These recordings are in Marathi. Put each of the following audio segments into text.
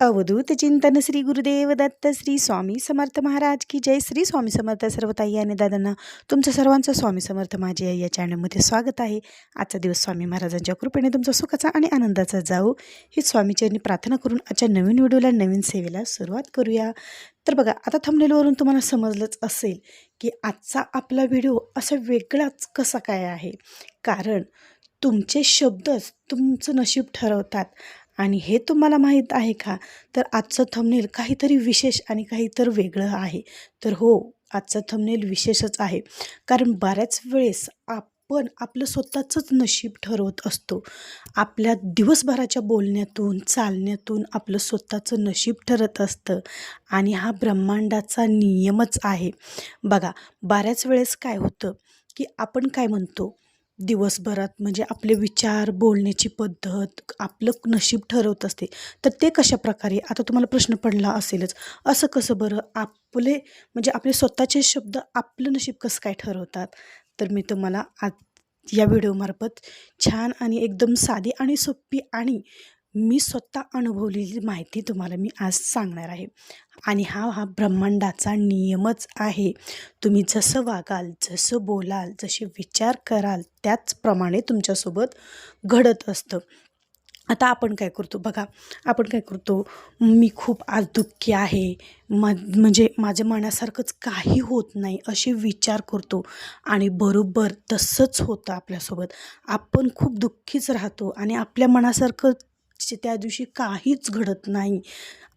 अवधूत चिंतन श्री गुरुदेव दत्त श्री स्वामी समर्थ महाराज की जय. श्री स्वामी समर्थ सर्व ताई आणि दादांना तुमचं सर्वांचं स्वामी समर्थ माझी आई या चॅनलमध्ये स्वागत आहे. आजचा दिवस स्वामी महाराजांच्या कृपेने तुमचा सुखाचा आणि आनंदाचा जाऊ ही स्वामीचरणी प्रार्थना करून आजच्या नवीन व्हिडिओला नवीन सेवेला सुरुवात करूया. तर बघा आता थंबनेलवरून तुम्हाला समजलंच असेल की आजचा आपला व्हिडिओ असा वेगळाच कसा काय आहे? कारण तुमचे शब्दच तुमचं नशीब ठरवतात. आणि हे तुम्हाला माहीत आहे का? तर आजचं थंबनेल काहीतरी विशेष आणि काहीतरी वेगळं आहे. तर हो आजचं थंबनेल विशेषच आहे. कारण बऱ्याच वेळेस आपण आपलं स्वतःचंच नशीब ठरवत असतो. आपल्या दिवसभराच्या बोलण्यातून चालण्यातून आपलं स्वतःचं नशीब ठरत असतं. आणि हा ब्रह्मांडाचा नियमच आहे. बघा बऱ्याच वेळेस काय होतं की आपण काय म्हणतो? दिवसभरात म्हणजे आपले विचार बोलण्याची पद्धत आपलं नशीब ठरवत असते. तर ते कशा प्रकारे? आता तुम्हाला प्रश्न पडला असेलच. असं कसं बरं? आपले म्हणजे आपले स्वतःचे शब्द आपलं नशीब कसं काय ठरवतात? तर मी तुम्हाला आज या व्हिडिओमार्फत छान आणि एकदम साधी आणि सोपी आणि मी स्वतः अनुभवलेली माहिती तुम्हाला मी आज सांगणार आहे. आणि हा हा ब्रह्मांडाचा नियमच आहे. तुम्ही जसं वागाल जसं बोलाल जसे विचार कराल त्याचप्रमाणे तुमच्यासोबत घडत असतं. आता आपण काय करतो? बघा आपण काय करतो? मी खूप आज दुःखी आहे. मा म्हणजे माझ्या मनासारखंच काही होत नाही असे विचार करतो. आणि बरोबर तसंच होतं आपल्यासोबत. आपण खूप दुःखीच राहतो आणि आपल्या मनासारखं त्या दिवशी काहीच घडत नाही.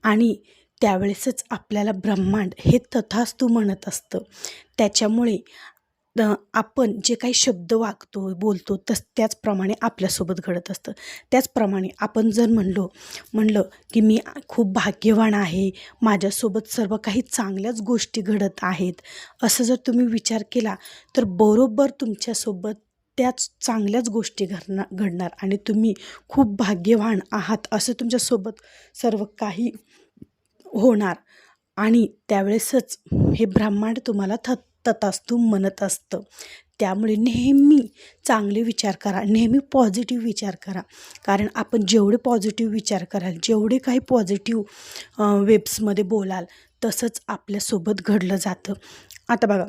आणि त्यावेळेसच आपल्याला ब्रह्मांड हे तथास्तू म्हणत असतं. त्याच्यामुळे आपण जे काही शब्द वागतो बोलतो तस त्याचप्रमाणे आपल्यासोबत घडत असतं. त्याचप्रमाणे आपण जर म्हणलो म्हणलं की मी खूप भाग्यवान आहे माझ्यासोबत सर्व काही चांगल्याच गोष्टी घडत आहेत असं जर तुम्ही विचार केला तर बरोबर तुमच्यासोबत त्याच चांगल्याच गोष्टी घडणार घडणार आणि तुम्ही खूप भाग्यवान आहात असं तुमच्यासोबत सर्व काही होणार. आणि त्यावेळेसच हे ब्रह्मांड तुम्हाला थ ततास्तू म्हणत असतं. त्यामुळे नेहमी चांगले विचार करा नेहमी पॉझिटिव्ह विचार करा. कारण आपण जेवढे पॉझिटिव्ह विचार कराल जेवढे काही पॉझिटिव्ह वेब्समध्ये बोलाल तसंच आपल्यासोबत घडलं जातं. आता बघा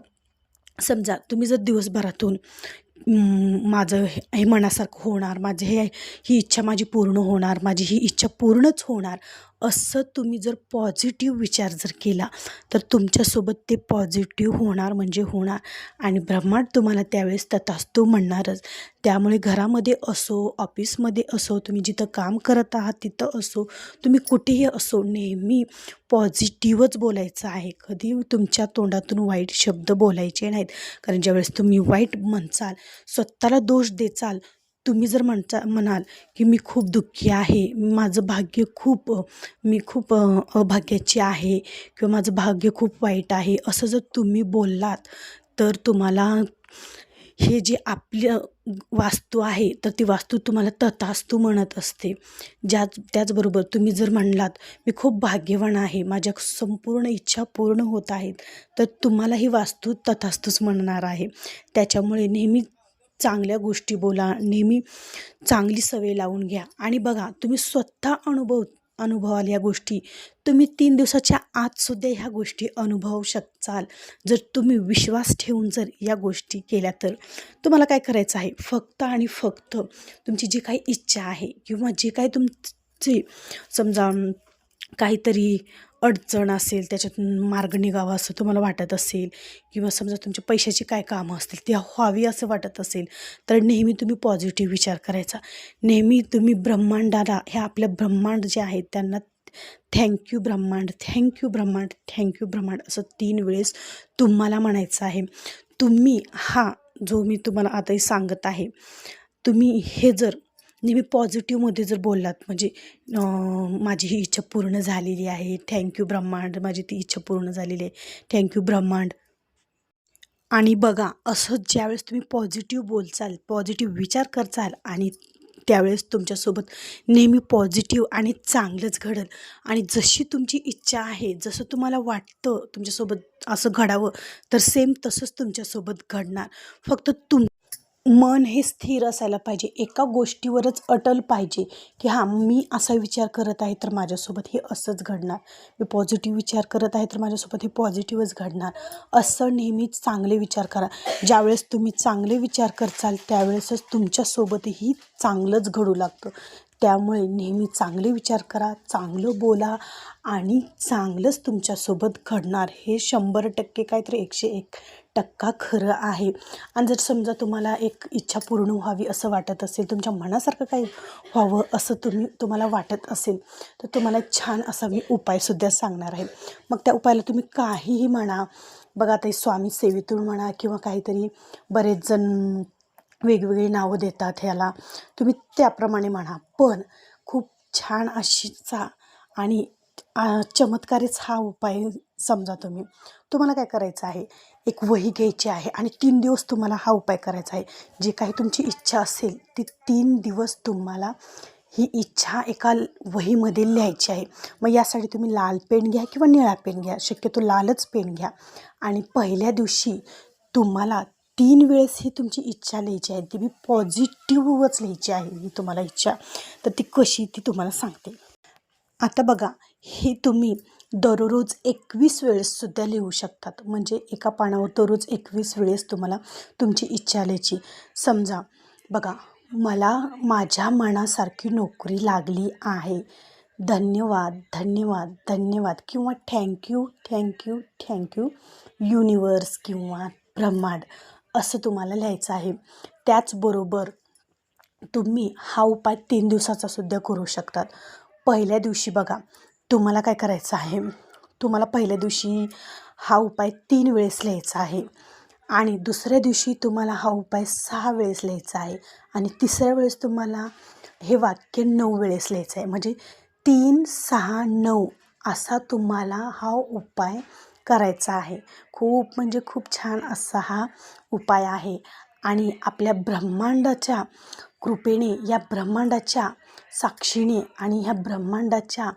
समजा तुम्ही जर दिवसभरातून माझं हे हे मनासारखं होणार माझे हे ही इच्छा माझी पूर्ण होणार माझी ही इच्छा पूर्णच होणार असं तुम्ही जर पॉझिटिव्ह विचार जर केला तर तुमच्यासोबत ते पॉझिटिव्ह होणार म्हणजे होणार. आणि ब्रह्मांड तुम्हाला त्यावेळेस तथास्तू म्हणणारच. त्यामुळे घरामध्ये असो ऑफिसमध्ये असो तुम्ही जिथं काम करत आहात तिथं असो तुम्ही कुठेही असो नेहमी पॉझिटिव्हच बोलायचं आहे. कधी तुमच्या तोंडातून वाईट शब्द बोलायचे नाहीत. कारण ज्यावेळेस तुम्ही वाईट म्हणचाल स्वतःला दोष देचाल तुम्ही जर म्हणता म्हणाल की मी खूप दुःखी आहे माझं भाग्य खूप मी खूप अभाग्याची आहे किंवा माझं भाग्य खूप वाईट आहे असं जर तुम्ही बोललात तर तुम्हाला हे जे आपलं वास्तू आहे तर ती वास्तू तुम्हाला तथास्तू म्हणत असते. ज्या त्याचबरोबर तुम्ही जर म्हणलात मी खूप भाग्यवान आहे माझ्या संपूर्ण इच्छा पूर्ण होत आहेत तर तुम्हाला ही वास्तू तथास्तूच म्हणणार आहे. त्याच्यामुळे नेहमी चांगल्या गोष्टी बोला नेहमी चांगली सवय लावून घ्या. आणि बघा तुम्ही स्वतः अनुभव अनुभवाल या गोष्टी. तुम्ही तीन दिवसाच्या आतसुद्धा ह्या गोष्टी अनुभवू शकचाल जर तुम्ही विश्वास ठेवून जर या गोष्टी केल्या तर. तुम्हाला काय करायचं आहे? फक्त आणि फक्त तुमची जी काही इच्छा आहे किंवा जे काही तुमची समजा काहीतरी अडचण असेल त्याच्यातून मार्ग निघावा असं तुम्हाला वाटत असेल किंवा समजा तुमच्या पैशाची काय कामं असतील ती व्हावी असं वाटत असेल तर नेहमी तुम्ही पॉझिटिव्ह विचार करायचा. नेहमी तुम्ही ब्रह्मांडाला ह्या आपल्या ब्रह्मांड जे आहेत त्यांना थँक्यू ब्रह्मांड थँक्यू ब्रह्मांड थँक्यू ब्रह्मांड असं तीन वेळेस तुम्हाला म्हणायचं आहे. तुम्ही हा जो मी तुम्हाला आताही सांगत आहे तुम्ही हे जर नेहमी पॉझिटिव्हमध्ये जर बोललात म्हणजे माझी ही इच्छा पूर्ण झालेली आहे थँक्यू ब्रह्मांड माझी ती इच्छा पूर्ण झालेली आहे थँक्यू ब्रह्मांड. आणि बघा असं ज्यावेळेस तुम्ही पॉझिटिव्ह बोलचाल पॉझिटिव्ह विचार करचाल आणि त्यावेळेस तुमच्यासोबत नेहमी पॉझिटिव्ह आणि चांगलंच घडल. आणि जशी तुमची इच्छा आहे जसं तुम्हाला वाटतं तुमच्यासोबत असं घडावं तर सेम तसंच तुमच्यासोबत घडणार. फक्त तुम मन हे स्थिर असायला पाहिजे. एका गोष्टीवरच अटल पाहिजे की हां मी असा विचार करत आहे तर माझ्यासोबत हे असंच घडणार. मी पॉझिटिव्ह विचार करत आहे तर माझ्यासोबत हे पॉझिटिव्हच घडणार. असं नेहमीच चांगले विचार करा. ज्यावेळेस तुम्ही चांगले विचार करचाल त्यावेळेसच तुमच्यासोबतही चांगलंच घडू लागतं. त्यामुळे नेहमी चांगले विचार करा चांगलं बोला आणि चांगलंच तुमच्यासोबत घडणार. हे शंभर टक्के काय तर एकशे एक टक्का खरं आहे. आणि जर समजा तुम्हाला एक इच्छा पूर्ण व्हावी असं वाटत असेल तुमच्या मनासारखं काही व्हावं असं तुम्ही तुम्हाला वाटत असेल तर तुम्हाला छान असा मी उपायसुद्धा सांगणार आहे. मग त्या उपायाला तुम्ही काहीही म्हणा बघा ते स्वामी सेवेतून म्हणा किंवा काहीतरी बरेच जण वेगवेगळी नावं देतात ह्याला. तुम्ही त्याप्रमाणे म्हणा. पण खूप छान अशीचा आणि चमत्कारीच हा उपाय समजा तुम्ही. तुम्हाला काय करायचं आहे? एक वही घ्यायची आहे आणि तीन दिवस तुम्हाला हा उपाय करायचा आहे. जे काही तुमची इच्छा असेल ती तीन दिवस तुम्हाला ही इच्छा एका वहीमध्ये लिहायची आहे. मग यासाठी तुम्ही लाल पेन घ्या किंवा निळा पेन घ्या. शक्यतो लालच पेन घ्या. आणि पहिल्या दिवशी तुम्हाला तीन वेळेस ही तुमची इच्छा लिहायची आहे. ती मी पॉझिटिव्हच लिहायची आहे ही तुम्हाला इच्छा. तर ती कशी ती तुम्हाला सांगते. आता बघा हे तुम्ही दररोज एकवीस वेळेससुद्धा लिहू शकतात. म्हणजे एका पानावर दररोज एकवीस वेळेस तुम्हाला तुमची इच्छा लिहायची. समजा बघा मला माझ्या मनासारखी नोकरी लागली आहे. धन्यवाद धन्यवाद धन्यवाद किंवा थँक्यू थँक्यू थँक्यू युनिवर्स किंवा ब्रह्मांड असं तुम्हाला लिहायचं आहे. त्याचबरोबर तुम्ही हा उपाय तीन दिवसाचा सुद्धा करू शकतात. पहिल्या दिवशी बघा तुम्हाला काय करायचं आहे? तुम्हाला पहिल्या दिवशी हा उपाय तीन वेळेस लिहायचा आहे आणि दुसऱ्या दिवशी तुम्हाला हा उपाय सहा वेळेस लिहायचा आहे आणि तिसऱ्या वेळेस तुम्हाला हे वाक्य नऊ वेळेस लिहायचं आहे. म्हणजे तीन सहा नऊ असा तुम्हाला हा उपाय करायचा आहे. खूप म्हणजे खूप छान असा हा उपाय आहे. आणि आपल्या ब्रह्मांडाच्या कृपेने या ब्रह्मांडाच्या साक्षीने आणि ह्या ब्रह्मांडाच्या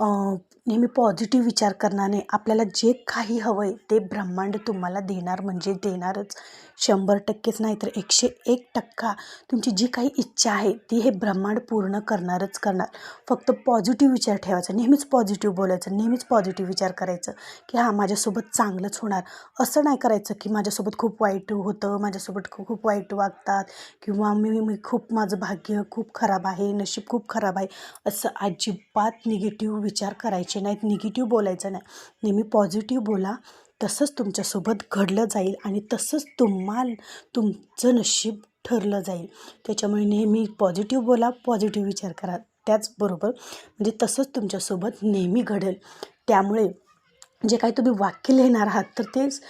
नेहमी पॉझिटिव्ह विचार करण्याने आपल्याला जे काही हवं आहे ते ब्रह्मांड तुम्हाला देणार म्हणजे देणारच. शंभर टक्केच नाही तर एकशे एक टक्का तुमची जी काही इच्छा आहे ती हे ब्रह्मांड पूर्ण करणारच करणार. फक्त पॉझिटिव्ह विचार ठेवायचा. नेहमीच पॉझिटिव्ह बोलायचं. नेहमीच पॉझिटिव्ह विचार करायचं की हां माझ्यासोबत चांगलंच होणार. असं नाही करायचं की माझ्यासोबत खूप वाईट होतं माझ्यासोबत खूप खूप वाईट वागतात किंवा मी मी खूप माझं भाग्य खूप खराब आहे नशीब खूप खराब आहे असं अजिबात निगेटिव्ह विचार करायचे नाहीत. निगेटिव्ह बोलायचं नाही. नेहमी पॉझिटिव्ह बोला. तसंच तुमच्यासोबत घडलं जाईल आणि तसंच तुम्हाला तुमचं नशीब ठरलं जाईल. त्याच्यामुळे नेहमी पॉझिटिव्ह बोला पॉझिटिव्ह विचार करा. त्याचबरोबर म्हणजे तसंच तुमच्यासोबत नेहमी घडेल. त्यामुळे जे काही तुम्ही वाक्य लिहिणार आहात तर तेच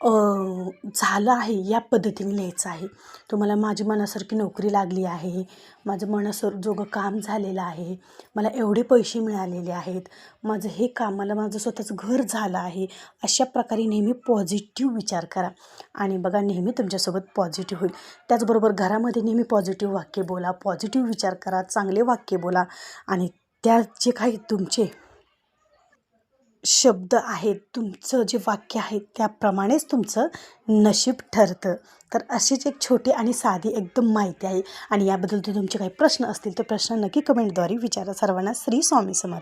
झालं आहे या पद्धतीने लिहायचं आहे. तुम्हाला माझी मनासारखी नोकरी लागली आहे माझं मनासर जोगं काम झालेलं आहे मला एवढे पैसे मिळालेले आहेत माझं हे काम मला माझं स्वतःचं घर झालं आहे अशा प्रकारे नेहमी पॉझिटिव्ह विचार करा. आणि बघा नेहमी तुमच्यासोबत पॉझिटिव्ह होईल. त्याचबरोबर घरामध्ये नेहमी पॉझिटिव्ह वाक्य बोला पॉझिटिव्ह विचार करा चांगले वाक्य बोला. आणि त्या जे काही तुमचे शब्द आहेत तुमचं जे वाक्य आहे त्याप्रमाणेच तुमचं नशीब ठरतं. तर अशीच एक छोटी आणि साधी एकदम माहिती आहे. आणि याबद्दल जर तुमचे काही प्रश्न असतील तर प्रश्न नक्की कमेंटद्वारे विचारा. सर्वांना श्री स्वामी समर्थ.